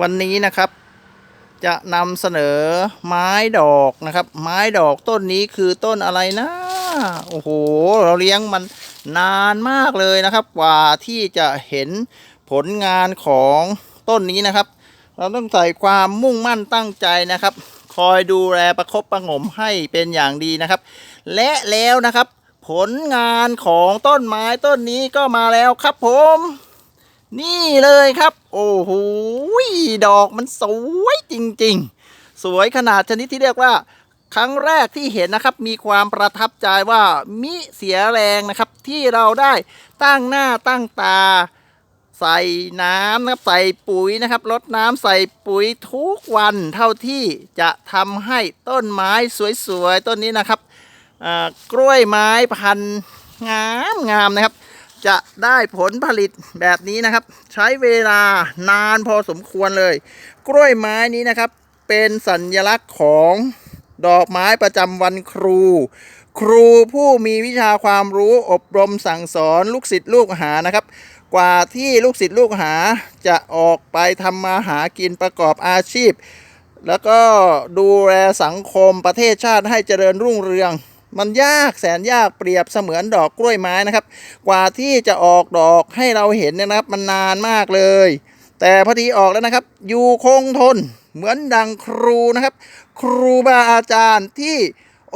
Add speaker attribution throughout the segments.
Speaker 1: วันนี้นะครับ จะนำเสนอไม้ดอกนะครับ ไม้ดอกต้นนี้คือต้นอะไรนะ โอ้โห เราเลี้ยงมันนานมากเลยนะครับ กว่าที่จะเห็นผลงานของต้นนี้นะครับ เราต้องใส่ความมุ่งมั่นตั้งใจนะครับ คอยดูแลประคบประงมให้เป็นอย่างดีนะครับ และแล้วนะครับ ผลงานของต้นไม้ต้นนี้ก็มาแล้วครับผม นี่เลยครับ โอ้โหดอกมันสวยจริง ๆ สวยขนาดชนิดที่เรียกว่า ครั้งแรกที่เห็นนะครับ มีความประทับใจว่ามิเสียแรงนะครับ ที่เราได้ตั้งหน้าตั้งตา ใส่น้ำนะครับใส่ปุ๋ยนะครับลดน้ำใส่ปุ๋ยทุกวันเท่าที่จะทำให้ต้นไม้สวยๆต้นนี้นะครับกล้วยไม้พันธุ์งามงามนะครับ จะได้ผลผลิตแบบนี้นะครับ ใช้เวลานานพอสมควรเลย กล้วยไม้นี้นะครับ เป็นสัญลักษณ์ของดอกไม้ประจำวันครู ครูผู้มีวิชาความรู้อบรมสั่งสอนลูกศิษย์ลูกหานะครับ กว่าที่ลูกศิษย์ลูกหาจะออกไปทำมาหากินประกอบอาชีพ แล้วก็ดูแลสังคมประเทศชาติให้เจริญรุ่งเรือง มันยากแสนยากเปรียบเสมือนดอกกล้วยไม้นะครับ กว่าที่จะออกดอกให้เราเห็นเนี่ยนะครับ มันนานมากเลย แต่พอดีออกแล้วนะครับ อยู่คงทนเหมือนดังครูนะครับ ครูบาอาจารย์ที่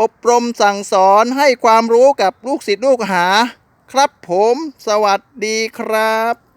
Speaker 1: อบรมสั่งสอนให้ความรู้กับลูกศิษย์ลูกหา ครับผม สวัสดีครับ